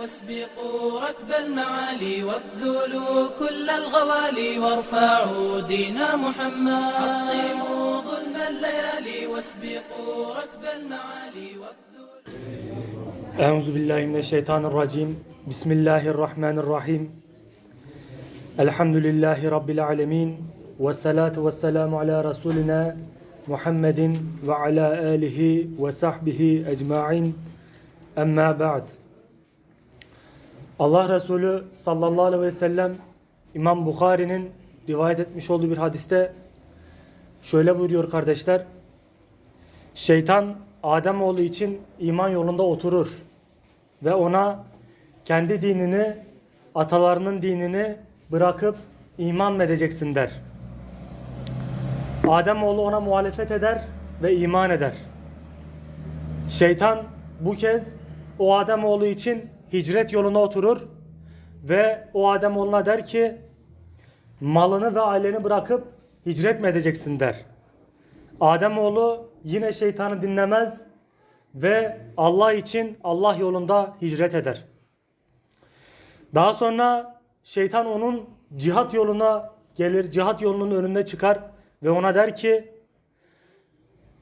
واسبقوا ركب المعالي وابذلوا كل الغوالي وارفعوا دين محمد حطموا ظلم الليالي واسبقوا ركب المعالي وابذلوا Euzu billahi mineşşeytanirracim. Bismillahirrahmanirrahim. Elhamdülillahi rabbil alamin. Ve salatu vesselamu ala rasulina Muhammedin ve ala alihi ve sahbihi ecmaîn. Emma ba'd. Allah Resulü sallallahu aleyhi ve sellem İmam Bukhari'nin rivayet etmiş olduğu bir hadiste şöyle buyuruyor kardeşler. Şeytan Ademoğlu için iman yolunda oturur ve ona kendi dinini, atalarının dinini bırakıp iman mı edeceksin der. Ademoğlu ona muhalefet eder ve iman eder. Şeytan bu kez o Ademoğlu için hicret yoluna oturur ve o Ademoğluna der ki malını ve aileni bırakıp hicret mi edeceksin der. Ademoğlu yine şeytanı dinlemez ve Allah için Allah yolunda hicret eder. Daha sonra şeytan onun cihat yoluna gelir, cihat yolunun önünde çıkar ve ona der ki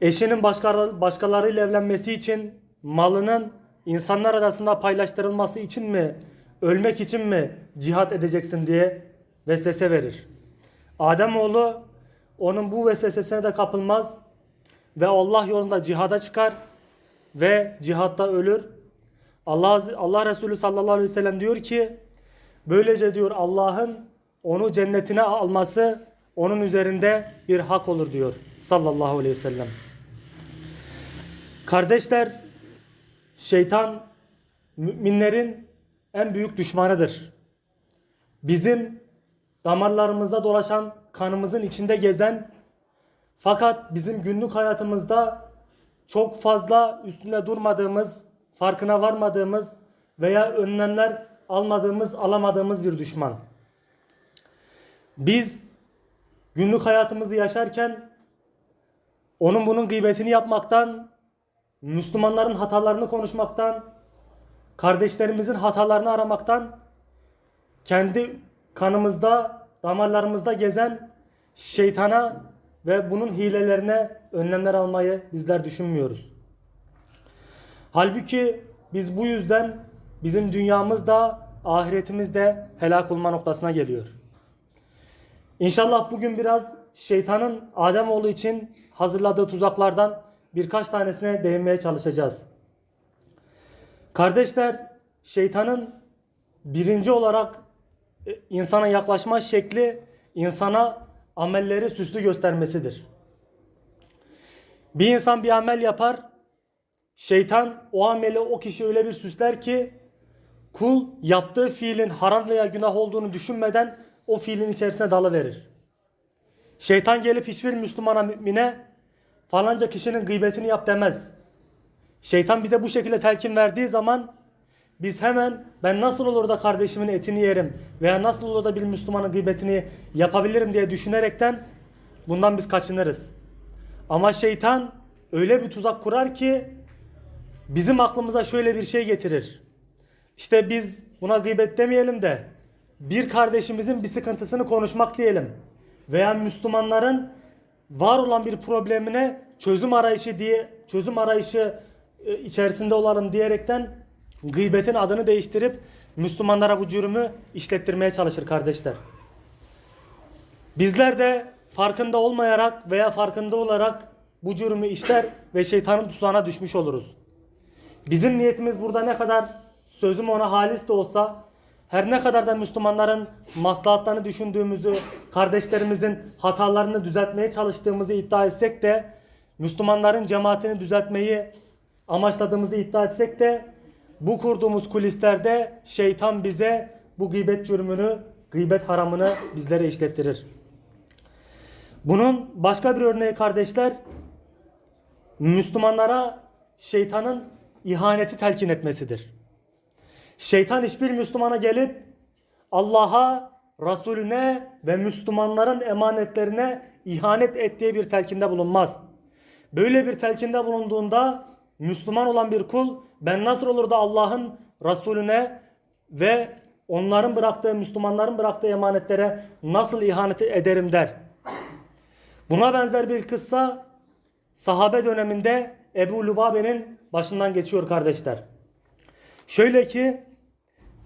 eşinin başkaları, başkalarıyla evlenmesi için malının insanlar arasında paylaştırılması için mi, ölmek için mi cihat edeceksin diye vesvese verir. Ademoğlu onun bu vesvesesine de kapılmaz ve Allah yolunda cihada çıkar ve cihatta ölür. Allah Allah Resulü sallallahu aleyhi ve sellem diyor ki böylece diyor Allah'ın onu cennetine alması onun üzerinde bir hak olur diyor sallallahu aleyhi ve sellem. Kardeşler şeytan müminlerin en büyük düşmanıdır. Bizim damarlarımızda dolaşan, kanımızın içinde gezen fakat bizim günlük hayatımızda çok fazla üstünde durmadığımız, farkına varmadığımız veya önlemler almadığımız, alamadığımız bir düşman. Biz günlük hayatımızı yaşarken onun bunun gıybetini yapmaktan, Müslümanların hatalarını konuşmaktan, kardeşlerimizin hatalarını aramaktan, kendi kanımızda, damarlarımızda gezen şeytana ve bunun hilelerine önlemler almayı bizler düşünmüyoruz. Halbuki biz bu yüzden bizim dünyamız da ahiretimiz de helak olma noktasına geliyor. İnşallah bugün biraz şeytanın Ademoğlu için hazırladığı tuzaklardan birkaç tanesine değinmeye çalışacağız. Kardeşler, şeytanın birinci olarak e, insana yaklaşma şekli insana amelleri süslü göstermesidir. Bir insan bir amel yapar, şeytan o ameli o kişi öyle bir süsler ki kul yaptığı fiilin haram veya günah olduğunu düşünmeden o fiilin içerisine dalıverir. Şeytan gelip hiçbir Müslümana mümine falanca kişinin gıybetini yap demez. Şeytan bize bu şekilde telkin verdiği zaman biz hemen ben nasıl olur da kardeşimin etini yerim veya nasıl olur da bir Müslümanın gıybetini yapabilirim diye düşünerekten bundan biz kaçınırız. Ama şeytan öyle bir tuzak kurar ki bizim aklımıza şöyle bir şey getirir. İşte biz buna gıybet demeyelim de bir kardeşimizin bir sıkıntısını konuşmak diyelim. Veya Müslümanların var olan bir problemine çözüm arayışı diye çözüm arayışı e, içerisinde olalım diyerekten gıybetin adını değiştirip Müslümanlara bu cürümü işlettirmeye çalışır kardeşler. Bizler de farkında olmayarak veya farkında olarak bu cürümü işler ve şeytanın tuzağına düşmüş oluruz. Bizim niyetimiz burada ne kadar sözüm ona halis de olsa her ne kadar da Müslümanların maslahatlarını düşündüğümüzü, kardeşlerimizin hatalarını düzeltmeye çalıştığımızı iddia etsek de Müslümanların cemaatini düzeltmeyi amaçladığımızı iddia etsek de bu kurduğumuz kulislerde şeytan bize bu gıybet cürmünü, gıybet haramını bizlere işlettirir. Bunun başka bir örneği kardeşler, Müslümanlara şeytanın ihaneti telkin etmesidir. Şeytan hiçbir Müslümana gelip Allah'a, Resulüne ve Müslümanların emanetlerine ihanet ettiği bir telkinde bulunmaz. Böyle bir telkinde bulunduğunda Müslüman olan bir kul ben nasıl olur da Allah'ın Resulüne ve onların bıraktığı, Müslümanların bıraktığı emanetlere nasıl ihanet ederim der. Buna benzer bir kıssa sahabe döneminde Ebu Lubabe'nin başından geçiyor kardeşler. Şöyle ki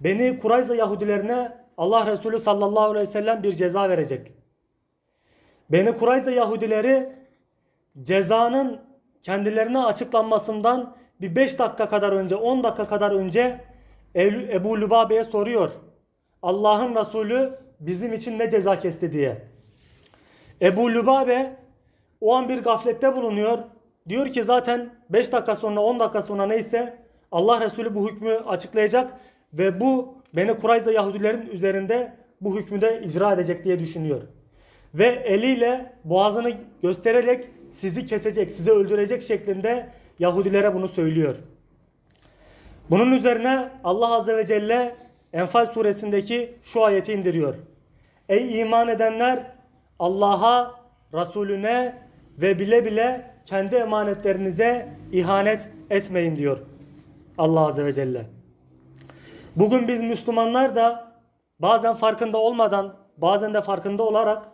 Beni Kurayza Yahudilerine Allah Resulü sallallahu aleyhi ve sellem bir ceza verecek. Beni Kurayza Yahudileri cezanın kendilerine açıklanmasından bir 5 dakika kadar önce 10 dakika kadar önce Ebu Lübabe'ye soruyor. Allah'ın Resulü bizim için ne ceza kesti diye. Ebu Lübabe o an bir gaflette bulunuyor. Diyor ki zaten 5 dakika sonra 10 dakika sonra neyse Allah Resulü bu hükmü açıklayacak ve bu beni Kurayza Yahudilerin üzerinde bu hükmü de icra edecek diye düşünüyor. Ve eliyle boğazını göstererek sizi kesecek, sizi öldürecek şeklinde Yahudilere bunu söylüyor. Bunun üzerine Allah Azze ve Celle Enfal suresindeki şu ayeti indiriyor. Ey iman edenler Allah'a, Resulüne ve bile bile kendi emanetlerinize ihanet etmeyin diyor. Allah Azze ve Celle. Bugün biz Müslümanlar da bazen farkında olmadan, bazen de farkında olarak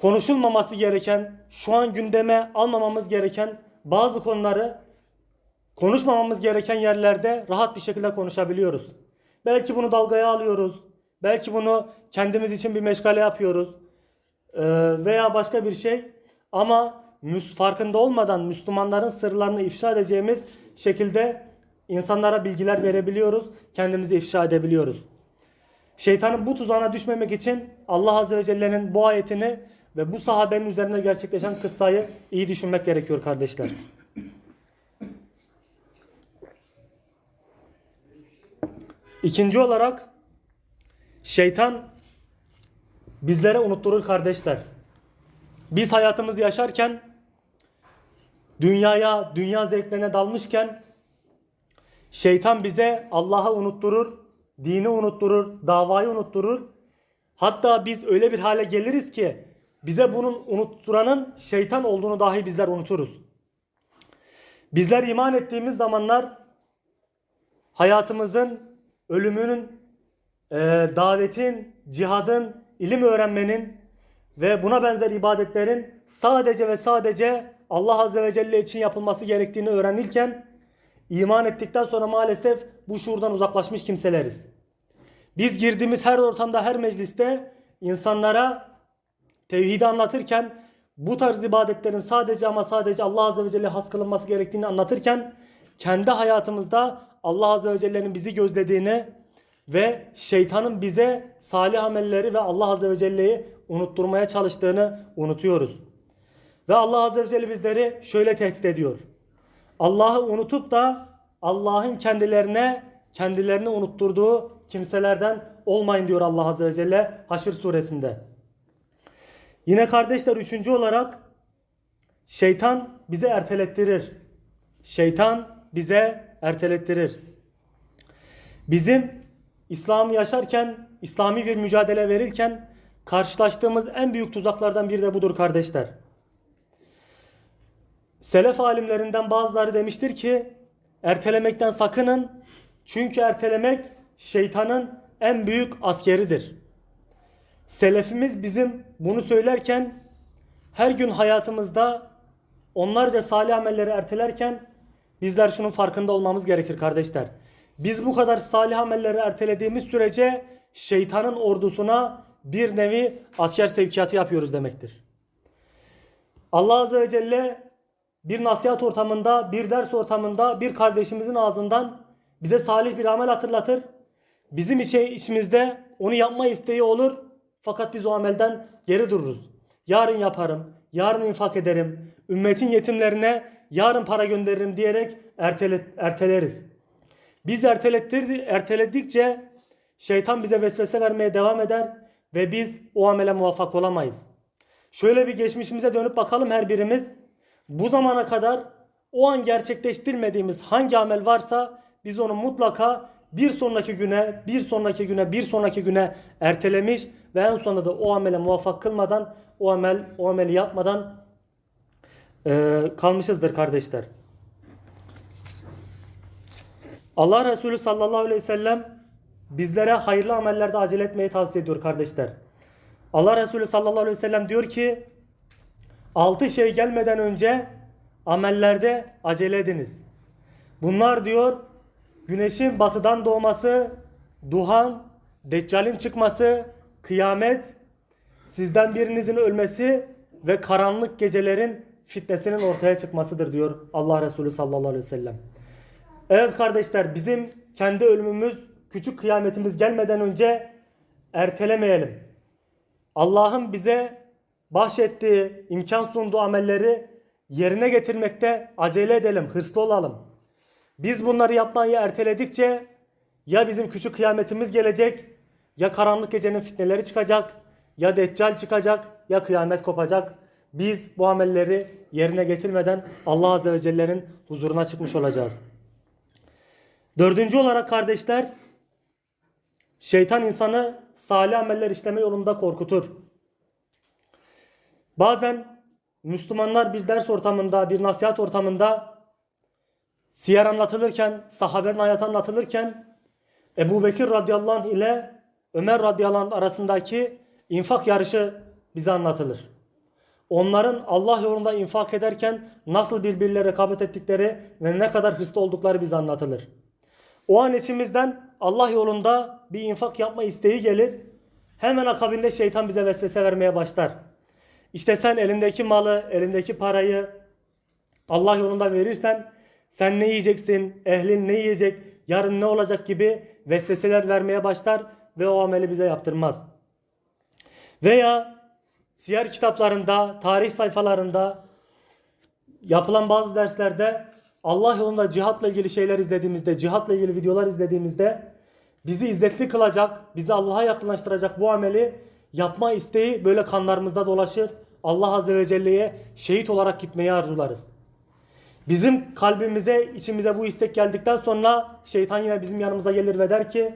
konuşulmaması gereken, şu an gündeme almamamız gereken bazı konuları konuşmamamız gereken yerlerde rahat bir şekilde konuşabiliyoruz. Belki bunu dalgaya alıyoruz. Belki bunu kendimiz için bir meşgale yapıyoruz. Veya başka bir şey. Ama farkında olmadan Müslümanların sırlarını ifşa edeceğimiz şekilde insanlara bilgiler verebiliyoruz. Kendimizi ifşa edebiliyoruz. Şeytanın bu tuzağına düşmemek için Allah Azze ve Celle'nin bu ayetini ve bu sahabenin üzerinde gerçekleşen kıssayı iyi düşünmek gerekiyor kardeşler. İkinci olarak şeytan bizlere unutturur kardeşler. Biz hayatımızı yaşarken dünyaya, dünya zevklerine dalmışken şeytan bize Allah'ı unutturur, dini unutturur, davayı unutturur. Hatta biz öyle bir hale geliriz ki bize bunun unutturanın şeytan olduğunu dahi bizler unuturuz. Bizler iman ettiğimiz zamanlar hayatımızın, ölümünün, e, davetin, cihadın, ilim öğrenmenin ve buna benzer ibadetlerin sadece ve sadece Allah Azze ve Celle için yapılması gerektiğini öğrenirken iman ettikten sonra maalesef bu şuurdan uzaklaşmış kimseleriz. Biz girdiğimiz her ortamda, her mecliste insanlara tevhidi anlatırken bu tarz ibadetlerin sadece ama sadece Allah Azze ve Celle has kılınması gerektiğini anlatırken kendi hayatımızda Allah Azze ve Celle'nin bizi gözlediğini ve şeytanın bize salih amelleri ve Allah Azze ve Celle'yi unutturmaya çalıştığını unutuyoruz. Ve Allah Azze ve Celle bizleri şöyle tehdit ediyor. Allah'ı unutup da Allah'ın kendilerine kendilerini unutturduğu kimselerden olmayın diyor Allah Azze ve Celle Haşr suresinde. Yine kardeşler üçüncü olarak şeytan bize ertelettirir. Şeytan bize ertelettirir. Bizim İslam'ı yaşarken, İslami bir mücadele verirken karşılaştığımız en büyük tuzaklardan biri de budur kardeşler. Selef alimlerinden bazıları demiştir ki ertelemekten sakının çünkü ertelemek şeytanın en büyük askeridir. Selefimiz bizim bunu söylerken her gün hayatımızda onlarca salih amelleri ertelerken bizler şunun farkında olmamız gerekir kardeşler. Biz bu kadar salih amelleri ertelediğimiz sürece şeytanın ordusuna bir nevi asker sevkiyatı yapıyoruz demektir. Allah Azze ve Celle bir nasihat ortamında, bir ders ortamında bir kardeşimizin ağzından bize salih bir amel hatırlatır. Bizim içi, içimizde onu yapma isteği olur. Fakat biz o amelden geri dururuz. Yarın yaparım, yarın infak ederim, ümmetin yetimlerine yarın para gönderirim diyerek ertele, erteleriz. Biz ertelettirdi, erteledikçe şeytan bize vesvese vermeye devam eder ve biz o amele muvaffak olamayız. Şöyle bir geçmişimize dönüp bakalım her birimiz. Bu zamana kadar o an gerçekleştirmediğimiz hangi amel varsa biz onu mutlaka bir sonraki güne, bir sonraki güne, bir sonraki güne ertelemiş ve en sonunda da o amele muvaffak kılmadan, o amel, o ameli yapmadan e, kalmışızdır kardeşler. Allah Resulü sallallahu aleyhi ve sellem bizlere hayırlı amellerde acele etmeyi tavsiye ediyor kardeşler. Allah Resulü sallallahu aleyhi ve sellem diyor ki altı şey gelmeden önce amellerde acele ediniz. Bunlar diyor güneşin batıdan doğması, duhan, deccalin çıkması, kıyamet, sizden birinizin ölmesi ve karanlık gecelerin fitnesinin ortaya çıkmasıdır diyor Allah Resulü sallallahu aleyhi ve sellem. Evet kardeşler bizim kendi ölümümüz, küçük kıyametimiz gelmeden önce ertelemeyelim. Allah'ın bize bahşettiği, imkan sunduğu amelleri yerine getirmekte acele edelim, hırslı olalım. Biz bunları yapmayı erteledikçe ya bizim küçük kıyametimiz gelecek, ya karanlık gecenin fitneleri çıkacak, ya deccal çıkacak, ya kıyamet kopacak. Biz bu amelleri yerine getirmeden Allah Azze ve Celle'nin huzuruna çıkmış olacağız. Dördüncü olarak kardeşler, şeytan insanı salih ameller işleme yolunda korkutur. Bazen Müslümanlar bir ders ortamında, bir nasihat ortamında siyer anlatılırken, sahabenin hayatı anlatılırken Ebu Bekir radıyallahu anh ile Ömer radıyallahu anh arasındaki infak yarışı bize anlatılır. Onların Allah yolunda infak ederken nasıl birbirleriyle rekabet ettikleri ve ne kadar hırslı oldukları bize anlatılır. O an içimizden Allah yolunda bir infak yapma isteği gelir. Hemen akabinde şeytan bize vesvese vermeye başlar. İşte sen elindeki malı, elindeki parayı Allah yolunda verirsen sen ne yiyeceksin, ehlin ne yiyecek, yarın ne olacak gibi vesveseler vermeye başlar ve o ameli bize yaptırmaz. Veya siyer kitaplarında, tarih sayfalarında yapılan bazı derslerde Allah yolunda cihatla ilgili şeyler izlediğimizde, cihatla ilgili videolar izlediğimizde bizi izzetli kılacak, bizi Allah'a yakınlaştıracak bu ameli yapma isteği böyle kanlarımızda dolaşır. Allah Azze ve Celle'ye şehit olarak gitmeyi arzularız. Bizim kalbimize, içimize bu istek geldikten sonra şeytan yine bizim yanımıza gelir ve der ki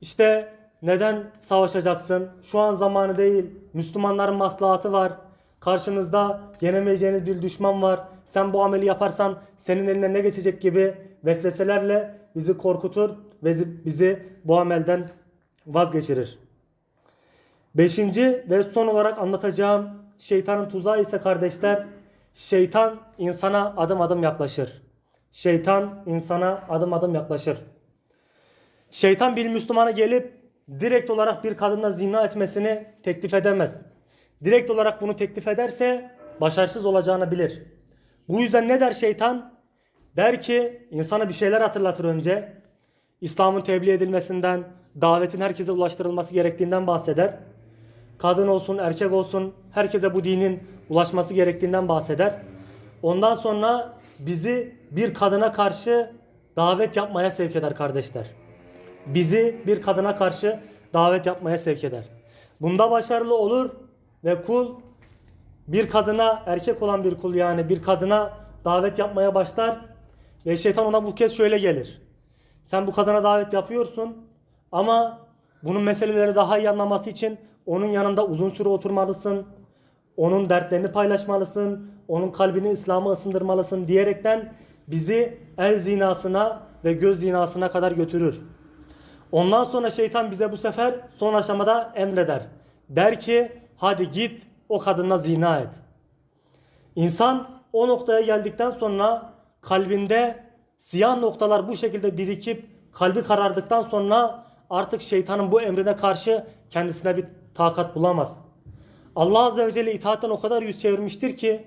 işte neden savaşacaksın? Şu an zamanı değil. Müslümanların maslahatı var. Karşınızda yenemeyeceğiniz bir düşman var. Sen bu ameli yaparsan senin eline ne geçecek gibi vesveselerle bizi korkutur ve bizi bu amelden vazgeçirir. Beşinci ve son olarak anlatacağım şeytanın tuzağı ise kardeşler şeytan insana adım adım yaklaşır. Şeytan insana adım adım yaklaşır. Şeytan bir Müslümana gelip direkt olarak bir kadınla zina etmesini teklif edemez. Direkt olarak bunu teklif ederse başarısız olacağını bilir. Bu yüzden ne der şeytan? Der ki insana bir şeyler hatırlatır önce. İslam'ın tebliğ edilmesinden, davetin herkese ulaştırılması gerektiğinden bahseder. Kadın olsun, erkek olsun herkese bu dinin ulaşması gerektiğinden bahseder. Ondan sonra bizi bir kadına karşı davet yapmaya sevk eder kardeşler. Bizi bir kadına karşı davet yapmaya sevk eder. Bunda başarılı olur ve kul bir kadına erkek olan bir kul yani bir kadına davet yapmaya başlar ve şeytan ona bu kez şöyle gelir. Sen bu kadına davet yapıyorsun ama bunun meseleleri daha iyi anlaması için onun yanında uzun süre oturmalısın. Onun dertlerini paylaşmalısın. Onun kalbini İslam'a ısındırmalısın diyerekten bizi el zinasına ve göz zinasına kadar götürür. Ondan sonra şeytan bize bu sefer son aşamada emreder. Der ki hadi git o kadınla zina et. İnsan o noktaya geldikten sonra kalbinde siyah noktalar bu şekilde birikip kalbi karardıktan sonra artık şeytanın bu emrine karşı kendisine bir takat bulamaz. Allah Azze ve Celle itaatten o kadar yüz çevirmiştir ki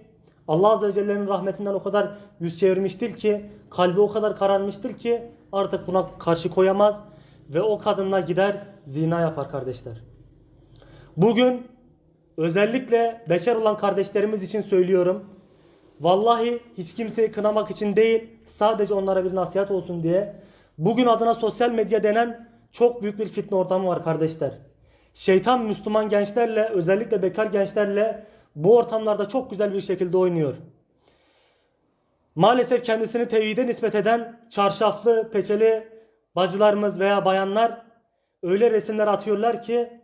Allah Azze ve Celle'nin rahmetinden o kadar yüz çevirmiştir ki kalbi o kadar kararmıştır ki artık buna karşı koyamaz ve o kadınla gider zina yapar kardeşler. Bugün özellikle bekar olan kardeşlerimiz için söylüyorum. Vallahi hiç kimseyi kınamak için değil, sadece onlara bir nasihat olsun diye. Bugün adına sosyal medya denen çok büyük bir fitne ortamı var kardeşler. Şeytan Müslüman gençlerle, özellikle bekar gençlerle bu ortamlarda çok güzel bir şekilde oynuyor. Maalesef kendisini tevhide nispet eden çarşaflı, peçeli bacılarımız veya bayanlar öyle resimler atıyorlar ki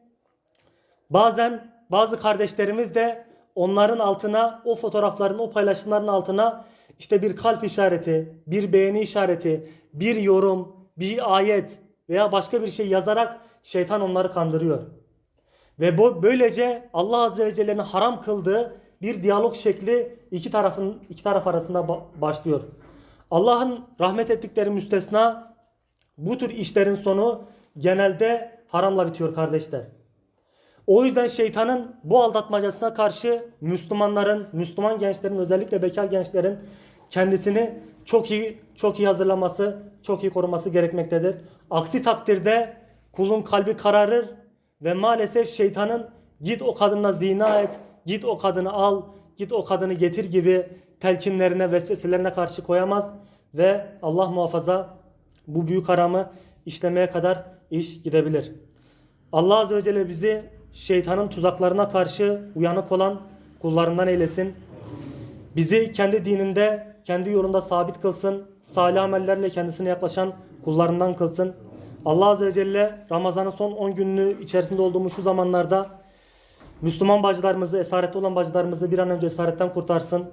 bazen bazı kardeşlerimiz de onların altına o fotoğrafların o paylaşımların altına işte bir kalp işareti, bir beğeni işareti, bir yorum, bir ayet veya başka bir şey yazarak şeytan onları kandırıyor. Ve bu böylece Allah Azze ve Celle'nin haram kıldığı bir diyalog şekli iki tarafın iki taraf arasında ba- başlıyor. Allah'ın rahmet ettikleri müstesna bu tür işlerin sonu genelde haramla bitiyor kardeşler. O yüzden şeytanın bu aldatmacasına karşı Müslümanların, Müslüman gençlerin özellikle bekar gençlerin kendisini çok iyi çok iyi hazırlaması, çok iyi koruması gerekmektedir. Aksi takdirde kulun kalbi kararır ve maalesef şeytanın git o kadınla zina et, git o kadını al, git o kadını getir gibi telkinlerine, vesveselerine karşı koyamaz ve Allah muhafaza bu büyük haramı işlemeye kadar iş gidebilir. Allah Azze ve Celle bizi şeytanın tuzaklarına karşı uyanık olan kullarından eylesin. Bizi kendi dininde, kendi yolunda sabit kılsın. Salih amellerle kendisine yaklaşan kullarından kılsın. Allah Azze ve Celle Ramazan'ın son 10 gününü içerisinde olduğumuz şu zamanlarda Müslüman bacılarımızı, esarette olan bacılarımızı bir an önce esaretten kurtarsın.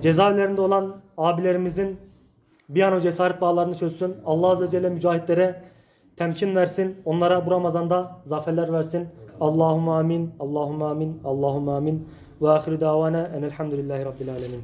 Cezaevlerinde olan abilerimizin bir an önce esaret bağlarını çözsün. Allah Azze ve Celle mücahitlere temkin versin. Onlara bu Ramazan'da zaferler versin. Allahümme amin, Allahümme amin, Allahümme amin. Ve ahiru davana enelhamdülillahi rabbil alemin.